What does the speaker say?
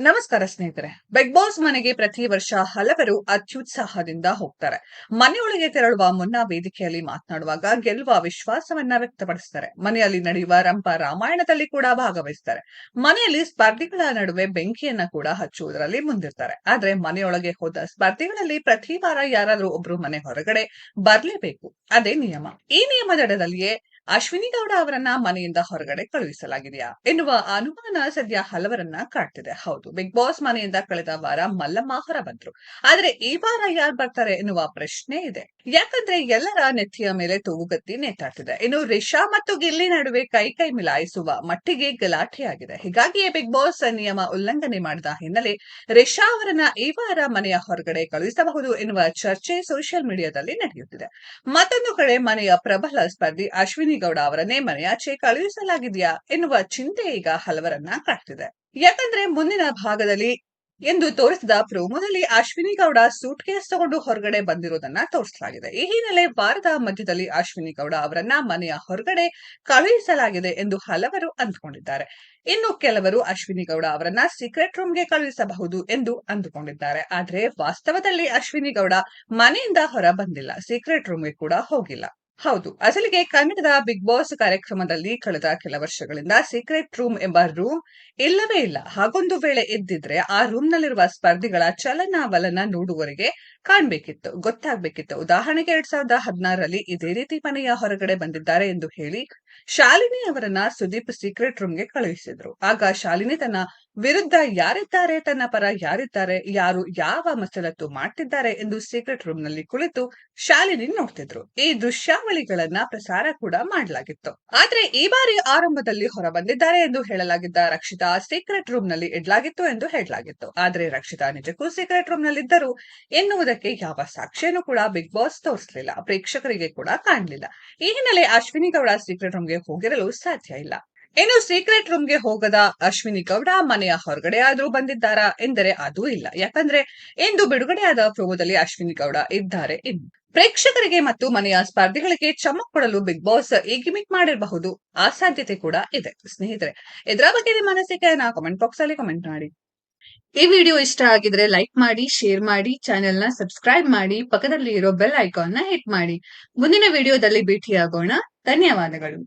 ನಮಸ್ಕಾರ ಸ್ನೇಹಿತರೆ big boss ಮನೆಗೆ ಪ್ರತಿ ವರ್ಷ ಹಲವರು ಅತ್ಯುತ್ಸಾಹದಿಂದ ಹೋಗ್ತಾರೆ. ಮನೆಯೊಳಗೆ ತೆರಳುವ ಮುನ್ನ ವೇದಿಕೆಯಲ್ಲಿ ಮಾತನಾಡುವಾಗ ಗೆಲ್ಲುವ ವಿಶ್ವಾಸವನ್ನ ವ್ಯಕ್ತಪಡಿಸ್ತಾರೆ. ಮನೆಯಲ್ಲಿ ನಡೆಯುವ ರಂಪ ರಾಮಾಯಣದಲ್ಲಿ ಕೂಡ ಭಾಗವಹಿಸ್ತಾರೆ. ಮನೆಯಲ್ಲಿ ಸ್ಪರ್ಧಿಗಳ ನಡುವೆ ಬೆಂಕಿಯನ್ನ ಕೂಡ ಹಚ್ಚುವುದರಲ್ಲಿ ಮುಂದಿರ್ತಾರೆ. ಆದ್ರೆ ಮನೆಯೊಳಗೆ ಹೋದ ಸ್ಪರ್ಧಿಗಳಲ್ಲಿ ಪ್ರತಿ ವಾರ ಯಾರಾದ್ರೂ ಒಬ್ರು ಮನೆ ಹೊರಗಡೆ ಬರ್ಲೇಬೇಕು. ಅದೇ ನಿಯಮ. ಈ ನಿಯಮದಡದಲ್ಲಿಯೇ ಅಶ್ವಿನಿ ಗೌಡ ಅವರನ್ನ ಮನೆಯಿಂದ ಹೊರಗಡೆ ಕಳುಹಿಸಲಾಗಿದೆಯಾ? ಎನ್ನುವ ಅನುಮಾನ ಸದ್ಯ ಹಲವರನ್ನ ಕಾಡ್ತಿದೆ. ಹೌದು, ಬಿಗ್ ಬಾಸ್ ಮನೆಯಿಂದ ಕಳೆದ ವಾರ ಮಲ್ಲಮ್ಮ ಹೊರ ಬಂದ್ರು. ಆದ್ರೆ ಈ ವಾರ ಯಾರು ಬರ್ತಾರೆ ಎನ್ನುವ ಪ್ರಶ್ನೆ ಇದೆ. ಯಾಕಂದ್ರೆ ಎಲ್ಲರ ನೆತ್ತಿಯ ಮೇಲೆ ತೂಗುಗತ್ತಿ ನೇತಾಡ್ತಿದೆ. ಇನ್ನು ರಿಷಾ ಮತ್ತು ಗಿಲ್ಲಿ ನಡುವೆ ಕೈ ಕೈ ಮಿಲಾಯಿಸುವ ಮಟ್ಟಿಗೆ ಗಲಾಟೆಯಾಗಿದೆ. ಹೀಗಾಗಿಯೇ ಬಿಗ್ ಬಾಸ್ ನಿಯಮ ಉಲ್ಲಂಘನೆ ಮಾಡಿದ ಹಿನ್ನೆಲೆ ರಿಷಾ ಅವರನ್ನ ಈ ವಾರ ಮನೆಯ ಹೊರಗಡೆ ಕಳುಹಿಸಬಹುದು ಎನ್ನುವ ಚರ್ಚೆ ಸೋಷಿಯಲ್ ಮೀಡಿಯಾದಲ್ಲಿ ನಡೆಯುತ್ತಿದೆ. ಮತ್ತೊಂದು ಕಡೆ ಮನೆಯ ಪ್ರಬಲ ಸ್ಪರ್ಧಿ ಅಶ್ವಿನಿ ಗೌಡ ಅವರನ್ನೇ ಮನೆಯಾಚೆ ಕಳುಹಿಸಲಾಗಿದೆಯಾ ಎನ್ನುವ ಚಿಂತೆ ಈಗ ಹಲವರನ್ನ ಕಾಡ್ತಿದೆ ಯಾಕಂದ್ರೆ ಮುಂದಿನ ಭಾಗದಲ್ಲಿ ಎಂದು ತೋರಿಸಿದ ಪ್ರೋಮೋದಲ್ಲಿ ಅಶ್ವಿನಿ ಗೌಡ ಸೂಟ್ ಕೇಸ್ ತಗೊಂಡು ಹೊರಗಡೆ ಬಂದಿರುವುದನ್ನ ತೋರಿಸಲಾಗಿದೆ. ಈ ಹಿನ್ನೆಲೆ ವಾರದ ಮಧ್ಯದಲ್ಲಿ ಅಶ್ವಿನಿ ಗೌಡ ಅವರನ್ನ ಮನೆಯ ಹೊರಗಡೆ ಕಳುಹಿಸಲಾಗಿದೆ ಎಂದು ಹಲವರು ಅಂದುಕೊಂಡಿದ್ದಾರೆ. ಇನ್ನು ಕೆಲವರು ಅಶ್ವಿನಿ ಗೌಡ ಅವರನ್ನ ಸೀಕ್ರೆಟ್ ರೂಮ್ಗೆ ಕಳುಹಿಸಬಹುದು ಎಂದು ಅಂದುಕೊಂಡಿದ್ದಾರೆ. ಆದ್ರೆ ವಾಸ್ತವದಲ್ಲಿ ಅಶ್ವಿನಿ ಗೌಡ ಮನೆಯಿಂದ ಹೊರ ಬಂದಿಲ್ಲ. ಸೀಕ್ರೆಟ್ ರೂಮ್ಗೆ ಕೂಡ ಹೋಗಿಲ್ಲ. ಹೌದು. ಅಸಲಿಗೆ ಕನ್ನಡದ ಬಿಗ್ ಬಾಸ್ ಕಾರ್ಯಕ್ರಮದಲ್ಲಿ ಕಳೆದ ಕೆಲ ವರ್ಷಗಳಿಂದ ಸೀಕ್ರೆಟ್ ರೂಮ್ ಎಂಬ ರೂಮ್ ಇಲ್ಲವೇ ಇಲ್ಲ. ಹಾಗೊಂದು ವೇಳೆ ಇದ್ದಿದ್ರೆ ಆ ರೂಮ್ ನಲ್ಲಿರುವ ಸ್ಪರ್ಧಿಗಳ ಚಲನವಲನ ನೋಡುವವರಿಗೆ ಕಾಣ್ಬೇಕಿತ್ತು, ಗೊತ್ತಾಗ್ಬೇಕಿತ್ತು. ಉದಾಹರಣೆಗೆ ಎರಡ್ ಸಾವಿರದ ಹದಿನಾರರಲ್ಲಿ ಇದೇ ರೀತಿ ಮನೆಯ ಹೊರಗಡೆ ಬಂದಿದ್ದಾರೆ ಎಂದು ಹೇಳಿ ಶಾಲಿನಿ ಅವರನ್ನ ಸುದೀಪ್ ಸೀಕ್ರೆಟ್ ರೂಮ್ಗೆ ಕಳುಹಿಸಿದ್ರು. ಆಗ ಶಾಲಿನಿ ತನ್ನ ವಿರುದ್ಧ ಯಾರಿದ್ದಾರೆ, ತನ್ನ ಪರ ಯಾರಿದ್ದಾರೆ, ಯಾರು ಯಾವ ಮಸಲತ್ತು ಮಾಡ್ತಿದ್ದಾರೆ ಎಂದು ಸೀಕ್ರೆಟ್ ರೂಮ್ನಲ್ಲಿ ಕುಳಿತು ಶಾಲಿನಿ ನೋಡ್ತಿದ್ರು. ಈ ದೃಶ್ಯಾವಳಿಗಳನ್ನ ಪ್ರಸಾರ ಕೂಡ ಮಾಡಲಾಗಿತ್ತು. ಆದ್ರೆ ಈ ಬಾರಿ ಆರಂಭದಲ್ಲಿ ಹೊರ ಬಂದಿದ್ದಾರೆ ಎಂದು ಹೇಳಲಾಗಿದ್ದ ರಕ್ಷಿತಾ ಸೀಕ್ರೆಟ್ ರೂಮ್ನಲ್ಲಿ ಇಡಲಾಗಿತ್ತು ಎಂದು ಹೇಳಲಾಗಿತ್ತು. ಆದ್ರೆ ರಕ್ಷಿತಾ ನಿಜಕ್ಕೂ ಸೀಕ್ರೆಟ್ ರೂಮ್ನಲ್ಲಿ ಇದ್ದರು ಎನ್ನುವುದಕ್ಕೆ ಯಾವ ಸಾಕ್ಷ್ಯನೂ ಕೂಡ ಬಿಗ್ ಬಾಸ್ ತೋರಿಸಲಿಲ್ಲ. ಪ್ರೇಕ್ಷಕರಿಗೆ ಕೂಡ ಕಾಣಲಿಲ್ಲ. ಈ ಹಿನ್ನೆಲೆ ಅಶ್ವಿನಿ ಗೌಡ ಸೀಕ್ರೆಟ್ ರೂಮ್ಗೆ ಹೋಗಿರಲು ಸಾಧ್ಯ ಇಲ್ಲ. ಇನ್ನು ಸೀಕ್ರೆಟ್ ರೂಮ್ಗೆ ಹೋಗದ ಅಶ್ವಿನಿ ಗೌಡ ಮನೆಯ ಹೊರಗಡೆ ಆದ್ರೂ ಬಂದಿದ್ದಾರಾ ಎಂದರೆ ಅದೂ ಇಲ್ಲ. ಯಾಕಂದ್ರೆ ಇಂದು ಬಿಡುಗಡೆಯಾದ ಪ್ರೋಮೋದಲ್ಲಿ ಅಶ್ವಿನಿ ಗೌಡ ಇದ್ದಾರೆ. ಪ್ರೇಕ್ಷಕರಿಗೆ ಮತ್ತು ಮನೆಯ ಸ್ಪರ್ಧಿಗಳಿಗೆ ಚಮಕ್ ಕೊಡಲು ಬಿಗ್ ಬಾಸ್ ಈ ಗಿಮಿಕ್ ಮಾಡಿರಬಹುದು. ಆ ಸಾಧ್ಯತೆ ಕೂಡ ಇದೆ. ಸ್ನೇಹಿತರೆ, ಇದರ ಬಗ್ಗೆ ನಿಮ್ಮ ಅನಿಸಿಕೆಯನ್ನ ಕಾಮೆಂಟ್ ಬಾಕ್ಸ್ ಅಲ್ಲಿ ಕಮೆಂಟ್ ಮಾಡಿ. ಈ ವಿಡಿಯೋ ಇಷ್ಟ ಆಗಿದ್ರೆ ಲೈಕ್ ಮಾಡಿ ಶೇರ್ ಮಾಡಿ ಚಾನೆಲ್ನ ಸಬ್ಸ್ಕ್ರೈಬ್ ಮಾಡಿ ಪಕ್ಕದಲ್ಲಿ ಇರೋ ಬೆಲ್ ಐಕಾನ್ನ ಹಿಟ್ ಮಾಡಿ. ಮುಂದಿನ ವಿಡಿಯೋದಲ್ಲಿ ಭೇಟಿಯಾಗೋಣ. ಧನ್ಯವಾದಗಳು.